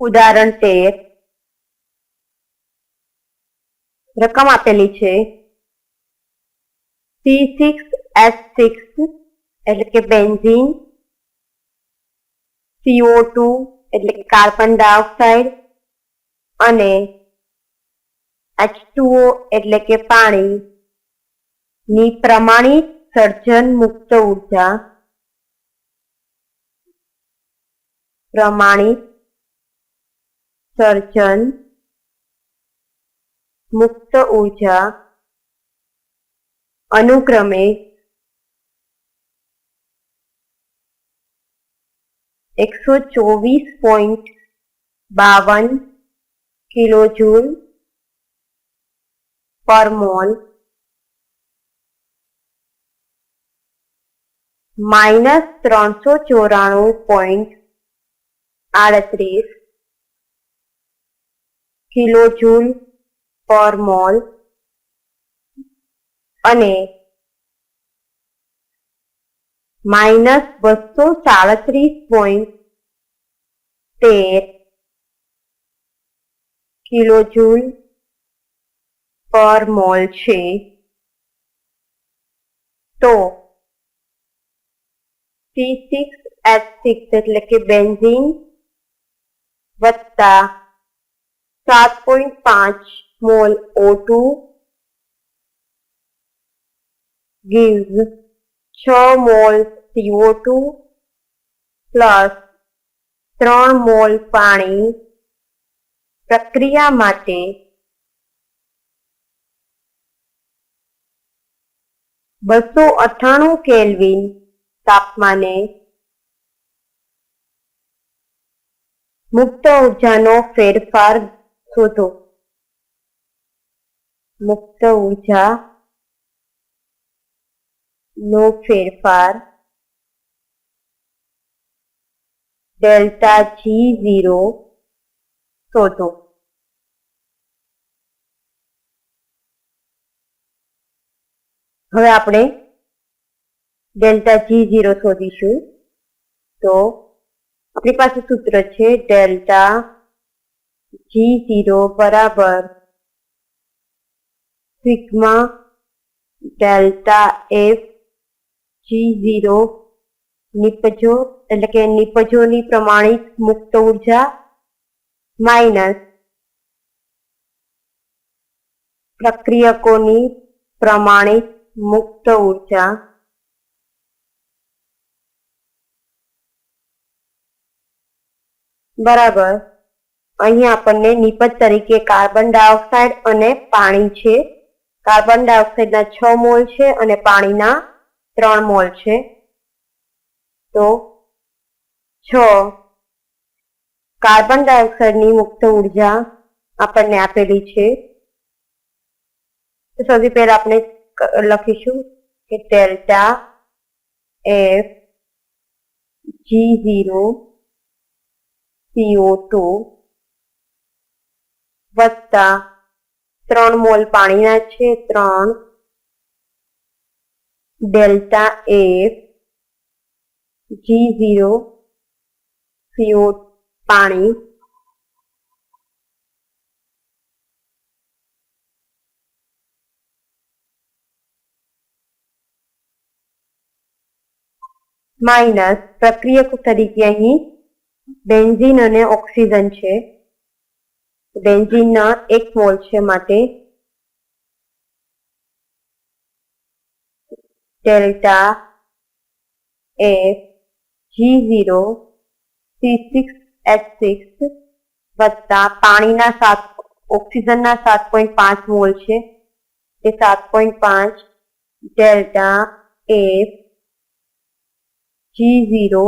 ઉદાહરણ તેર. રકમ આપેલી છે. સી સિક્સ, એસ સિક્સ, એટલે કે બેન્ઝીન. સીઓ ટુ, એટલે કે કાર્બન ડાયોક્સાઇડ. અને એચ એટલે કે પાણી. ની પ્રમાણિત સર્જન મુક્ત ઊર્જા. પ્રમાણિત સર્જન મુક્ત ઊર્જા અનુક્રમે એકસો ચોવીસ પોઈન્ટ બાવન કિલો જૂલ પર મોલ માઇનસ ત્રણસો ચોરાણું પોઈન્ટ આડત્રીસ કિલો જૂલ પર મોલ અને માઇનસ બસો સાડત્રીસ પોઈન્ટ તેર કિલો જૂલ પર મોલ છે. તો સી સિક્સ એચ સિક્સ એટલે કે બેન્ઝીન વત્તા સાત પોઈન્ટ પાંચ મોલ ઓ ટુ gives છ મોલ સીઓ ટુ પ્લસ ત્રણ મોલ પાણી પ્રક્રિયા માટે બસો અઠાણું કેલ્વિન તાપમાને મુક્ત ઉર્જાનો ફેરફાર શોધો. મુક્ત ઊર્જા નો ફેરફાર. Delta G zero. શોધો. હવે આપણે ડેલ્ટા જી ઝીરો શોધીશું. તો આપણી પાસે સૂત્ર છે ડેલ્ટા જી ઝીરો બરાબર sigma delta F G zero નિપજો, એટલે કે નિપજોની પ્રમાણિત મુક્ત ઊર્જા માઇનસ પ્રક્રિયકોની પ્રમાણિત મુક્ત ઊર્જા. બરાબર. અહીં આપણને નિપજ તરીકે કાર્બન ડાયોક્સાઇડ અને પાણી છે. કાર્બન ડાયોક્સાઇડના છ મોલ છે અને પાણીના ત્રણ મોલ છે. તો છ. કાર્બન ડાયોક્સાઇડની મુક્ત ઊર્જા આપણને આપેલી છે. તો સૌથી પહેલા આપણે લખીશું કે delta F G zero CO two વત્તા ત્રણ મોલ પાણીના છે, ત્રણ. Delta F G zero, CO પાણી. માઇનસ પ્રક્રિયક તરીકે અહીં બેન્ઝીન અને ઓક્સિજન છે. બેન્ઝીનના એક મોલ છે માટે. Delta F G zero, C six, H six વત્તા પાણીના સાત, ઓક્સિજનના સાત પોઈન્ટ પાંચ મોલ છે. તે સાત પોઈન્ટ પાંચ delta F G zero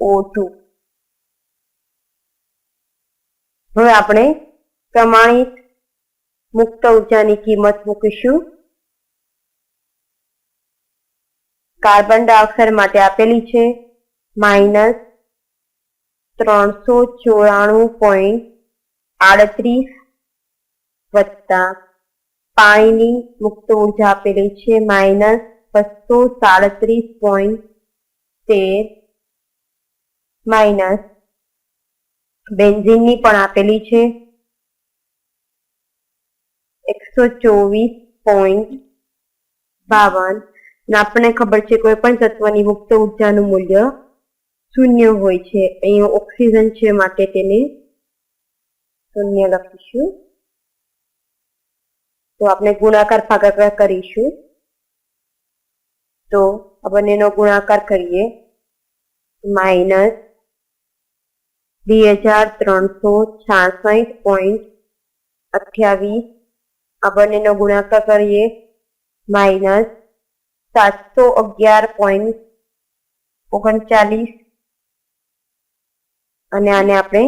O two. હવે આપણે પ્રમાણિત મુક્ત ઉર્જાની કિંમત મૂકીશું. કાર્બન ડાયોક્સાઇડ માટે આપેલી છે માઇનસ ત્રણસો ચોરાણું પોઈન્ટ આડત્રીસ વત્તા પાણીની મુક્ત ઊર્જા આપેલી છે માઇનસ બસો સાડત્રીસ પોઈન્ટ તેર માઇનસ બેન્ઝીનની પણ આપેલી છે. એકસો ચોવીસ પોઈન્ટ બાવન. અને આપણને ખબર છે કોઈ પણ તત્વની મુક્ત ઉર્જાનું મૂલ્ય શૂન્ય હોય છે. અહીંયા ઓક્સિજન છે માટે તેને શૂન્ય લખીશું. તો આપણે ગુણાકાર ભાગાકાર કરીશું. તો આપણને એનો ગુણાકાર કરીએ. માઇનસ બે હજાર ત્રણસો છાસઠ પોઈન્ટ અઠ્યાવીસ. આ બંનેનો ગુણાકાર કરીએ માઇનસ સાતસો અગિયાર પોઈન્ટ ઓગણચાલીસ. અને આને આપણે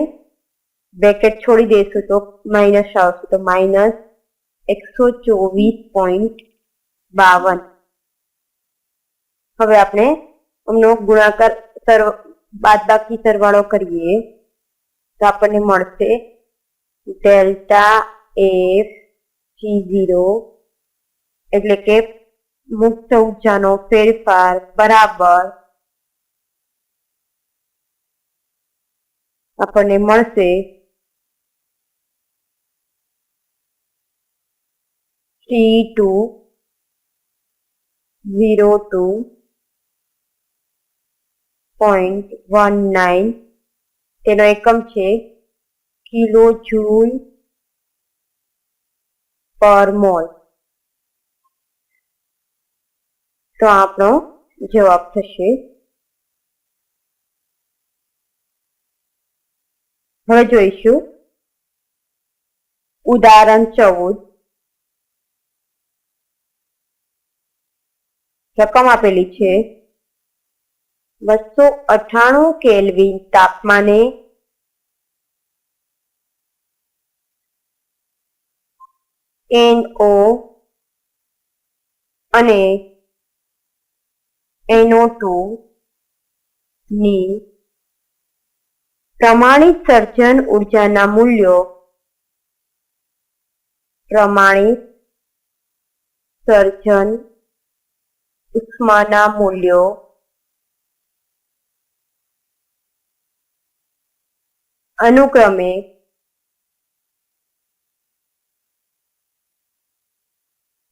બ્રેકેટ છોડી દઈશું તો માઇનસ આવશે, તો માઇનસ એકસો ચોવીસ પોઈન્ટ બાવન. હવે આપણે એમનો ગુણાકાર બાદબાકી સરવાળો કરીએ. તો આપણને મળશે ડેલ્ટા એફ જી ઝીરો એટલે કે મુક્ત ઉર્જાનો ફેરફાર બરાબર આપણને મળશે three two zero two point one nine તેનો એકમ છે કિલો જૂલ પર મોલ. તો આપણો જવાબ થશે. હવે જોઈશું. ઉદાહરણ ચૌદ. રકમ આપેલી છે બસો અઠાણું કેલ્વિન તાપમાને એનઓ અને NO2 ની પ્રમાણિત સર્જન ઉર્જાના મૂલ્યો પ્રમાણિત સર્જન ઉષ્માના મૂલ્યો અનુક્રમે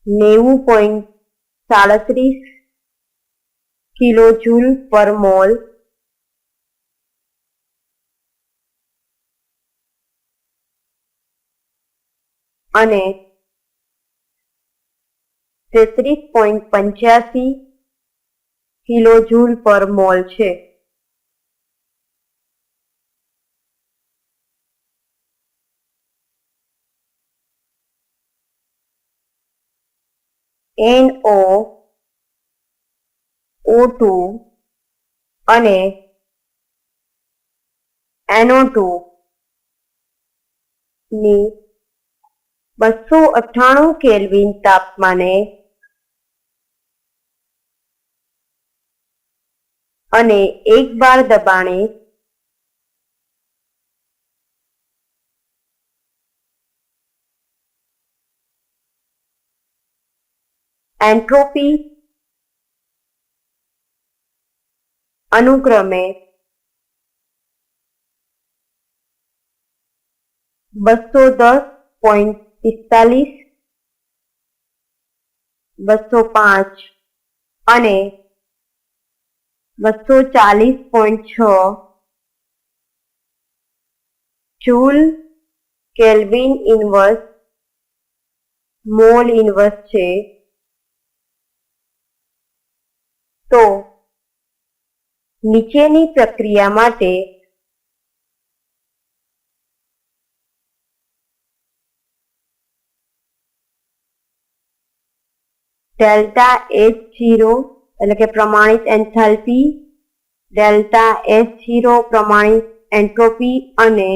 નેવું પોઈન્ટ સાડત્રીસ કિલો જૂલ પર મોલ અને તેત્રીસ પોઈન્ટ પંચ્યાસી કિલો જૂલ પર મોલ છે. NO O2 અને NO2 ની બસો અઠ્ઠાણું કેલ્વિન તાપમાને અને એક બાર દબાણે એન્ટ્રોપી અનુક્રમે બસો દસ પોઈન્ટ પિસ્તાલીસ બસો પાંચ અને બસો ચાલીસ પોઈન્ટ છ. Joule kelvin inverse, mole inverse છે. તો નીચેની પ્રક્રિયા માટે ડેલ્ટા એચ ઝીરો એટલે કે પ્રમાણિત એન્થાલ્પી, ડેલ્ટા એસ ઝીરો પ્રમાણિત એન્ટ્રોપી અને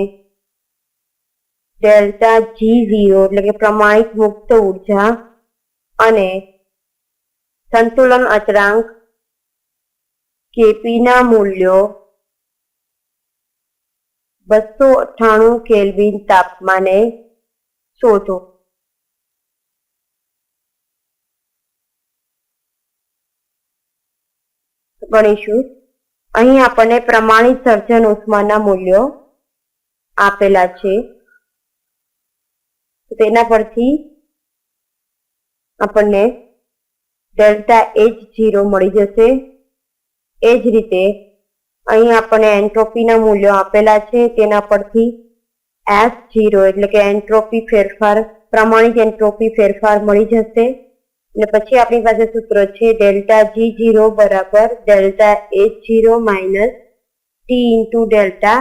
ડેલ્ટા જી ઝીરો એટલે કે પ્રમાણિત મુક્ત ઊર્જા અને સંતુલન અચળાંક કેપી ના મૂલ્યો બસો અઠ્ઠાણું કેલ્વિન તાપમાને શોધો. ગણીશું અહીં આપણને પ્રમાણિત સર્જન ઉષ્માના મૂલ્યો આપેલા છે. તેના પરથી આપણને ડેલ્ટા એચ ઝીરો મળી જશે. એ જ રીતે અહીં આપણને એન્ટ્રોપીના મૂલ્યો આપેલા છે. તેના પરથી એસ ઝીરો એટલે કે એન્ટ્રોપી ફેરફાર, પ્રમાણિત એન્ટ્રોપી ફેરફાર મળી જશે. અને પછી આપણી પાસે સૂત્ર છે ડેલ્ટા જી ઝીરો બરાબર delta H zero minus T into delta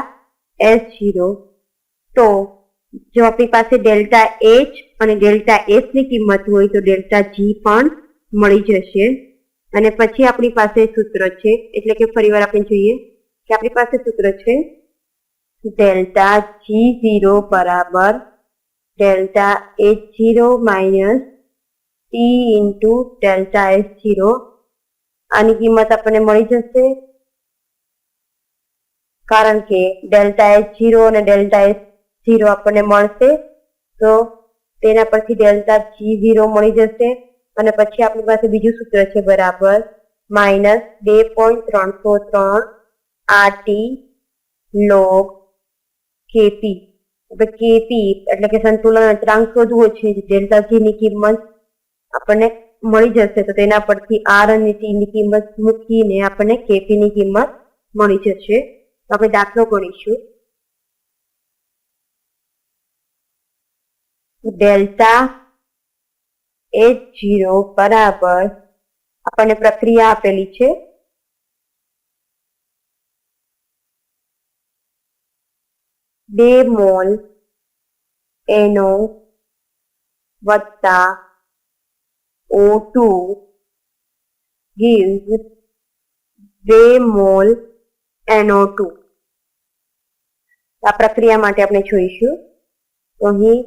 S zero તો જો આપણી પાસે ડેલ્ટા એચ અને ડેલ્ટા એસની કિંમત હોય તો ડેલ્ટા જી પણ મળી જશે. અને પછી આપણી પાસે સૂત્ર છે, એટલે કે ફરીવાર આપણે જોઈએ કે આપણી પાસે સૂત્ર છે, ડેલ્ટા જી ઝીરો બરાબર delta H zero minus T into delta S zero. આની કિંમત આપણને મળી જશે. કારણ કે ડેલ્ટા એચ ઝીરો અને ડેલ્ટા એસ ઝીરો આપણને મળશે, તો તેના પરથી ડેલ્ટા જી ઝીરો મળી જશે. અને પછી આપણી પાસે બીજું સૂત્ર છે બરાબર માઇનસ બે પોઈન્ટ ત્રણસો ત્રણ આરટી લોગ કેપી. એટલે કેપી એટલે કે સંતુલન અચળાંક શોધવો છે. ડેલ્ટા જી ની કિંમત આપણને મળી જશે. તો તેના પરથી આર અને ટી ની કિંમત મૂકીને આપણને કેપી ની કિંમત મળી જશે. તો આપણે દાખલો ગણીશું ડેલ્ટા એચ જીરો બરાબર આપણને પ્રક્રિયા આપેલી છે. બે મોલ એનો વત્તા ઓ ટુ gives બે મોલ એનો ટુ. આ પ્રક્રિયા માટે આપણે જોઈશું. તો અહીં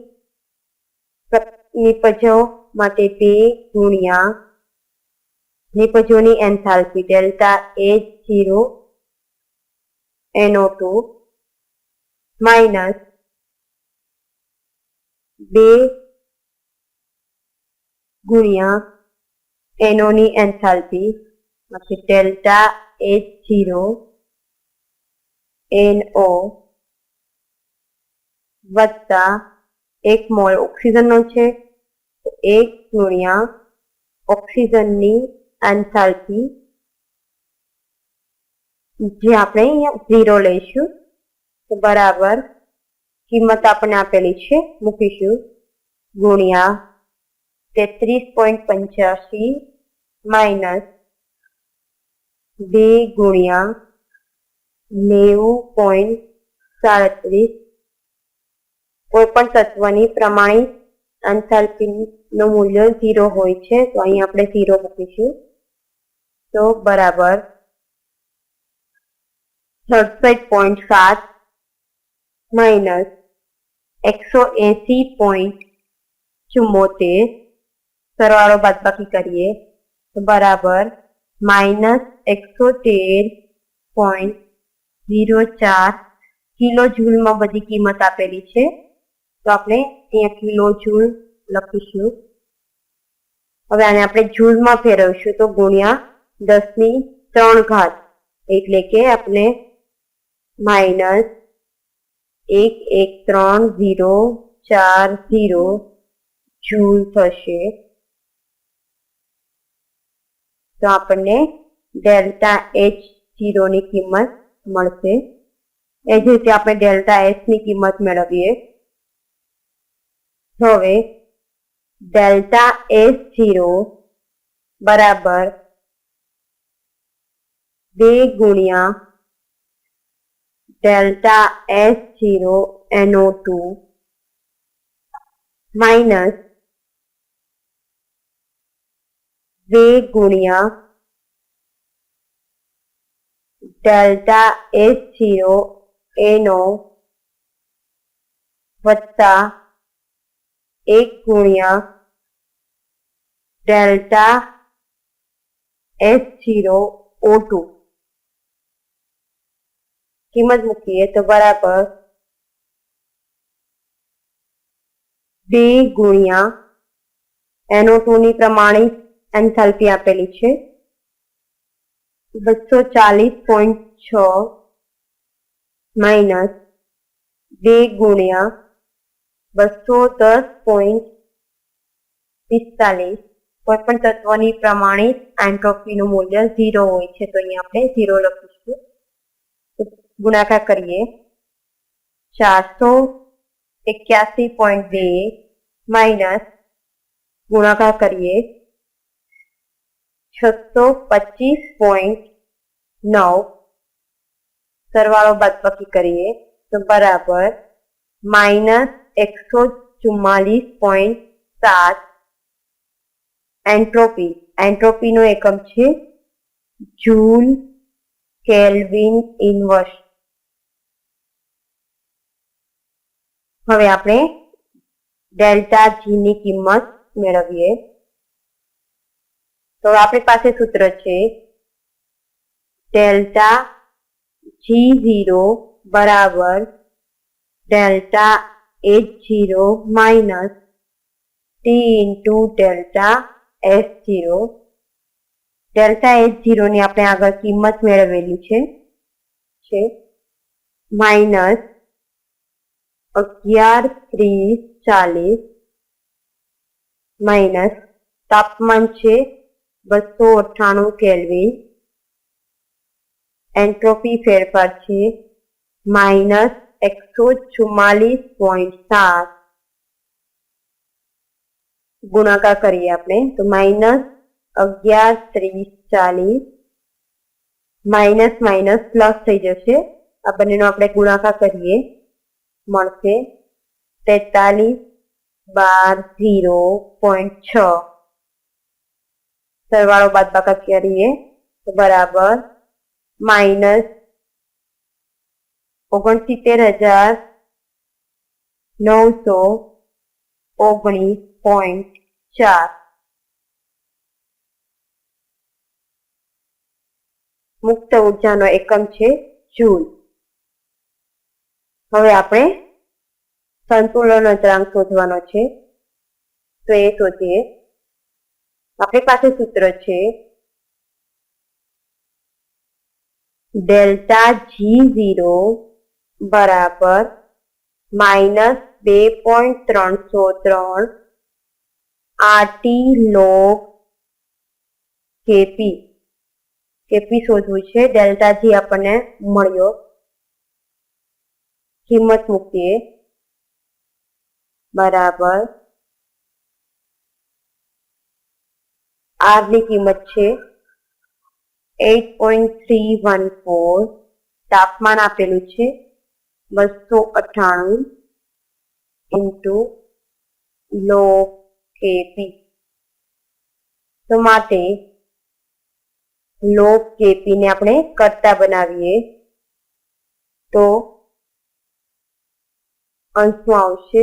નિપજો માટે બે ગુણ્યા નિપજોની enthalpy delta H zero NO two minus બે ગુણ્યા એનોની એન્થાલ્પી પછી ડેલ્ટા એ ઝીરો એનઓ વત્તા એક મોલ ઓક્સિજનનો છે એક ગુણ્યા ઓક્સિજનની એન્થાલ્પી જે આપણે અહીંયા ઝીરો લઈશું, તો બરાબર કિંમત આપણને આપેલી છે, મૂકીશું, ગુણ્યા તેત્રીસ પોઈન્ટ પંચ્યાસી માઇનસ બે ગુણ્યા નેવું પોઈન્ટ સાડત્રીસ કોઈ પણ તત્વની પ્રમાણિત એન્થાલ્પી નું મૂલ્ય ઝીરો હોય છે, તો અહીં આપણે ઝીરો મૂકીશું. તો બરાબર સડસઠ પોઈન્ટ સાત માઇનસ એકસો એસી પોઈન્ટ ચુમ્મોતેર સરવાળો બાદબાકી કરીએ, તો બરાબર માઇનસ એકસો તેર પોઈન્ટ ઝીરો ચાર કિલો જૂલમાં બધી કિંમત આપેલી છે. તો આપણે ત્યાં કિલો જૂલ લખીશું. હવે આને આપણે જૂલમાં ફેરવશું તો ગુણ્યા દસની ત્રણ ઘાત. એટલે કે આપણે માઇનસ એક એક, ત્રણ, ઝીરો, ચાર, ઝીરો જૂલ થશે. તો આપણને ડેલ્ટા એચ ઝીરોની કિંમત મળશે. એ જ રીતે આપણે ડેલ્ટા એચની કિંમત મેળવીએ. હવે ડેલ્ટા એસ ઝીરો બરાબર બે ગુણ્યા delta S zero NO two minus બે ગુણ્યા ડેલ્ટા એસ ઝીરો એનો વત્તા એક ગુણ્યા delta S zero O two. કિંમત મૂકીએ તો બરાબર બે ગુણ્યા એનો ટુ ની પ્રમાણિત એન્થાલ્પી આપેલી છે. બસો ચાલીસ પોઈન્ટ છ માઇનસ બે ગુણ્યા બસો દસ પોઈન્ટ પિસ્તાલીસ કોઈ પણ તત્વની પ્રમાણિત એન્ટ્રોપીનું મૂલ્ય ઝીરો હોય છે, તો અહીંયા આપણે ઝીરો લખીશું. ગુણાકાર કરીએ. ચારસો એક્યાસી પોઈન્ટ બે માઇનસ ગુણાકાર કરીએ. છસો પચીસ પોઈન્ટ નવ સરવાળો બાદબાકી કરીએ, તો બરાબર માઇનસ એકસો ચુમ્માલીસ પોઈન્ટ સાત એન્ટ્રોપી. એન્ટ્રોપીનો એકમ છે જૂલ કેલ્વિન ઇન્વર્સ. હવે આપણે ડેલ્ટા જી ની કિંમત મેળવીએ. તો આપણી પાસે સૂત્ર છે ડેલ્ટા જી ઝીરો બરાબર delta H zero minus T into delta S zero delta H zero ની આપણે આગળ કિંમત મેળવેલી છે. છે. માઇનસ અગિયાર ત્રીસ ચાલીસ. માઇનસ તાપમાન છે બસો અઠ્ઠાણું કેલ્વિન. એન્ટ્રોપી ફેરફાર છે. માઇનસ એકસો ચુમ્માલીસ પોઈન્ટ સાત ગુણાકાર કરીએ આપણે, તો માઇનસ અગિયાર ત્રીસ ચાલીસ માઇનસ માઇનસ પ્લસ થઈ જશે. આ બંનેનો આપણે ગુણાકાર કરીએ, મળશે તેતાલીસ બાર ઝીરો પોઈન્ટ છ. સરવાળો બાદ બાકા કરીએ, તો બરાબર માઇનસ ઓગણસિત્તેર હજાર નવસો ઓગણીસ પોઈન્ટ ચાર. મુક્ત ઉર્જાનો એકમ છે જૂલ. હવે આપણે સંતુલન અચળાંક શોધવાનો છે. તો એ શોધીએ. આપણી પાસે સૂત્ર છે ડેલ્ટા જી ઝીરો બરાબર માઇનસ બે પોઈન્ટ ત્રણસો ત્રણ આરટી લોગ કેપી. કેપી શોધવું છે. ડેલ્ટા જી આપણને મળ્યો કિંમત મૂકીએ. બરાબર. આરની કિંમત છે eight point three one four. તાપમાન આપેલું છે. બસો અઠ્ઠાણું ઇન્ટુ લો કેપી તો માટે લો કેપી ને આપણે કરતા બનાવીએ. તો અંશમાં આવશે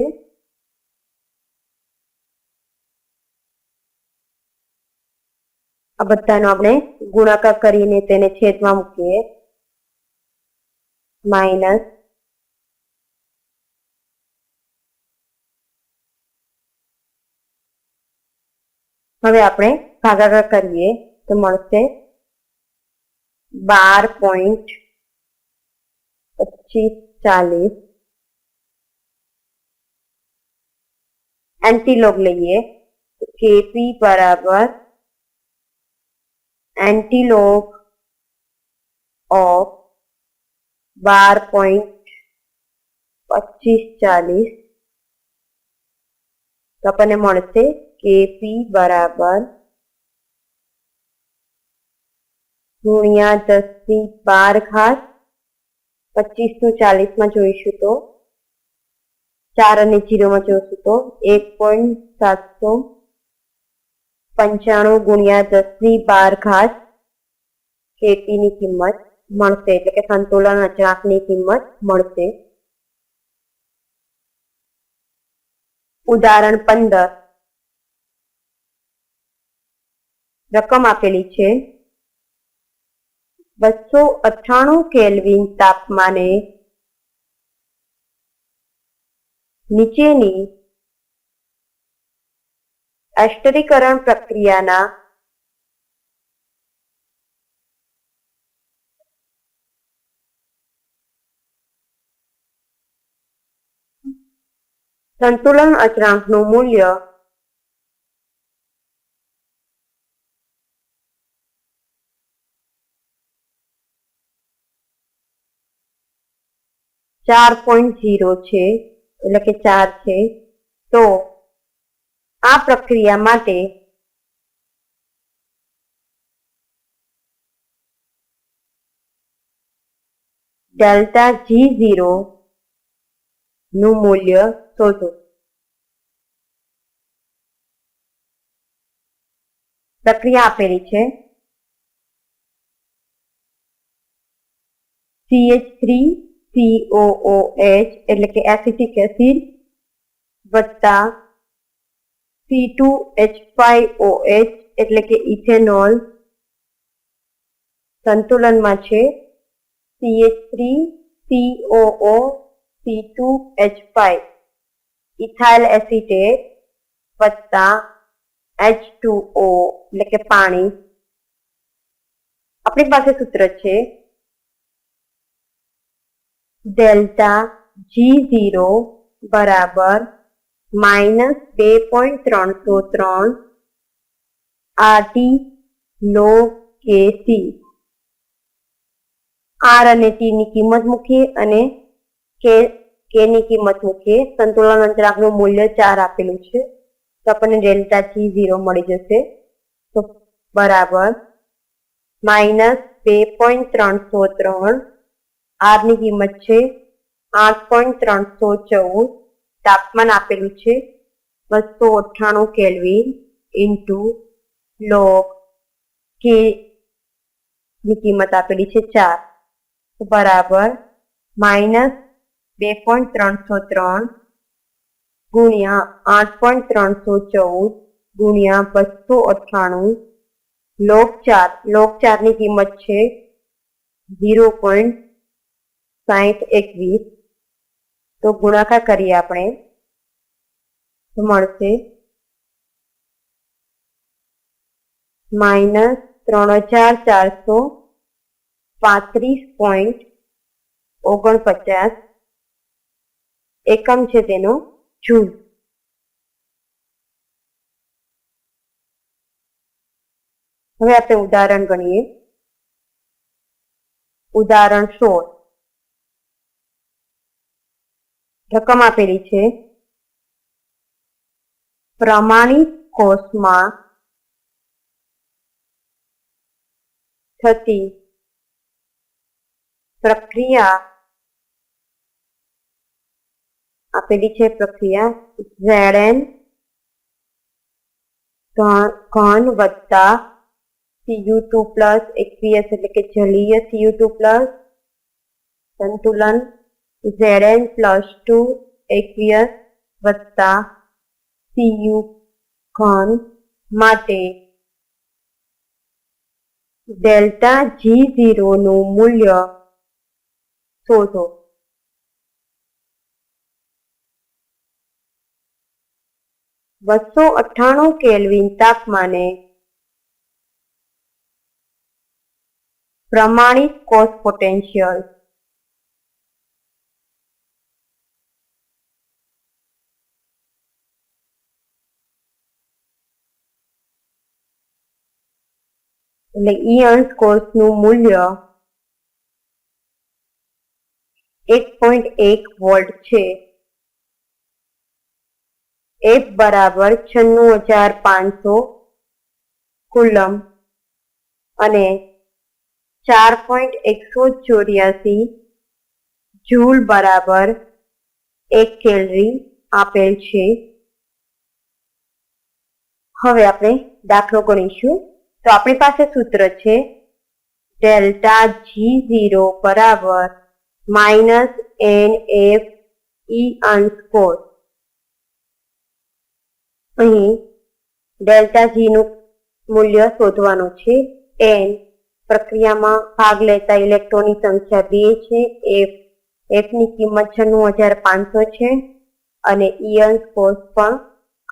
આ બધાનો આપણે ગુણાકાર કરીને તેને છેદમાં મૂકીએ. માઇનસ હવે આપણે ભાગાકાર કરીએ તો મળશે બાર પોઈન્ટ પચીસ ચાલીસ. એન્ટીલોગ લઈએ તો કેપી બરાબર એન્ટીલોગ ઓફ બાર પોઈન્ટ પચીસ ચાલીસ. તો આપણને કેપી બરાબર ગુણ્યા દસની બાર ઘાત પચીસનું ચાલીસમાં જોઈશું તો. ચાર અને જીરો માં જોઈશું તો. એક પોઈન્ટ સાતસો પંચાણું ગુણ્યા દસની બાર ઘાત કેપી ની કિંમત મળશે. એટલે કે સંતુલન અચળાંકની કિંમત મળશે. ઉદાહરણ પંદર. રકમ આપેલી છે. બસો અઠ્ઠાણું કેલ્વિન તાપમાને નીચેની એસ્ટરીકરણ પ્રક્રિયાના સંતુલન અચળાંકનું મૂલ્ય ચાર પોઈન્ટ ઝીરો છે, એટલે કે ચાર છે. તો આ પ્રક્રિયા માટે ડેલ્ટા જી ઝીરો નું મૂલ્ય શોધો. પ્રક્રિયા આપેલી છે. CH થ્રી COOH એટલે કે એસિટિક એસિડ વત્તા C2H5OH એટલે કે ઇથેનોલ સંતુલનમાં છે. CH3 COO C2H5 ethyl acetate વત્તા H2O એટલે કે પાણી. આપણી પાસે સૂત્ર છે ડેલ્ટા જી ઝીરો બરાબર માઇનસ બે પોઈન્ટ ત્રણસો ત્રણ આરટી લો કે સી. આર અને ટી ની કિંમત મૂકીએ અને કે કે ની કિંમત મૂકીએ. સંતુલન અંતરાકનું મૂલ્ય ચાર આપેલું છે. તો આપણને ડેલ્ટા જી ઝીરો મળી જશે. તો બરાબર માઇનસ બે પોઈન્ટ ત્રણસો ત્રણ આરની કિંમત છે આઠ પોઈન્ટ ત્રણસો ચૌદ. તાપમાન આપેલું છે બસો અઠ્ઠાણું કેલ્વિન ઇન્ટુ લોક કે ની કિંમત આપેલી છે ચાર. બરાબર માઇનસ બે પોઈન્ટ ત્રણસો ત્રણ ગુણ્યા આઠ પોઈન્ટ ત્રણસો ચૌદ ગુણ્યા બસો અઠ્ઠાણું. લોક ચાર. લોક ચારની કિંમત છે ઝીરો પોઈન્ટ સાહીઠ એકવીસ. તો ગુણાકાર કરીએ આપણે. મળશે માઇનસ ત્રણ હજાર ચારસો પાંત્રીસ પોઈન્ટ ઓગણપચાસ. એકમ છે તેનો જૂલ. હવે આપણે ઉદાહરણ ગણીએ. ઉદાહરણ સોળ. રકમ આપેલી છે. પ્રમાણિત કોષમાં થતી પ્રક્રિયા આપેલી છે પ્રક્રિયા ઝેડએન ઘન વત્તા સીયુ ટુ પ્લસ એકવીએસ એટલે કે જલીય સીયુ ટુ પ્લસ સંતુલન ઝેડએન પ્લસ ટુ એકવીસ વત્તા સીયુ ઘન માટે ડેલ્ટા જી ઝીરોનું મૂલ્ય શોધો. બસો અઠ્ઠાણું કેલ્વિન તાપમાને પ્રમાણિત કોષ પોટેન્શિયલ એટલે ઈ અંશ કોષનું મૂલ્ય એક પોઈન્ટ એક વોલ્ટ છે. એફ બરાબર છન્નું હજાર પાંચસો કુલમ અને ચાર પોઈન્ટ એકસો ચોર્યાસી જૂલ બરાબર એક કેલરી આપેલ છે. હવે આપણે દાખલો ગણીશું. તો આપણી પાસે સૂત્ર છે ડેલ્ટા જી ઝીરો બરાબર માઇનસ એન એફ ઈ અનસ્કોર અહીં ડેલ્ટા નું મૂલ્ય શોધવાનું છે. એન પ્રક્રિયામાં ભાગ લેતા ઇલેક્ટ્રોનની સંખ્યા બે છે. એફ એફની કિંમત છન્નું હજાર પાંચસો છે અને ઈ અંશ કોષ પણ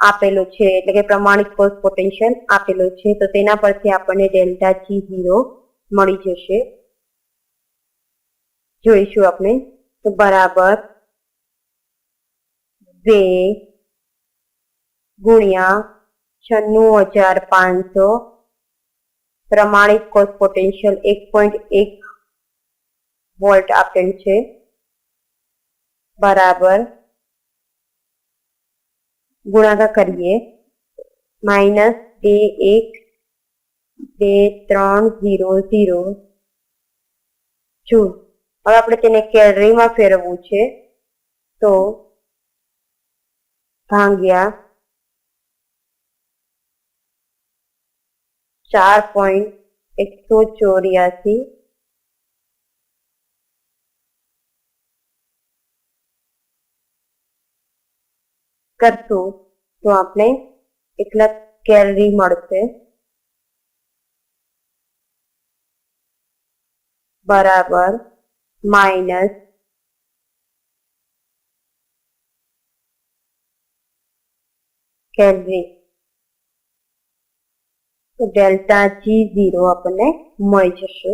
આપેલો છે, એટલે કે પ્રમાણિત કોષ પોટેન્શિયલ આપેલો છે, તો તેના પરથી આપણને ડેલ્ટા જી ઝીરો મળી જશે. જોઈશું આપણે. તો બરાબર બે ગુણ્યા છન્નું હજાર પાંચસો પ્રમાણિત કોસ પોટેન્શિયલ એક પોઈન્ટ એક વોલ્ટ આપેલ છે. બરાબર ગુણાકાર કરીએ. માઇનસ બે એક, બે ત્રણ ઝીરો ઝીરો. જૂલ હવે આપણે તેને કેલરીમાં ફેરવવું છે. તો ભાંગ્યા ચાર પોઈન્ટ એકસો ચોર્યાસી કરશું તો આપણે એટલા કેલરી મળશે બરાબર માઇનસ કેલરી તો ડેલ્ટા જી ઝીરો આપણને મળી જશે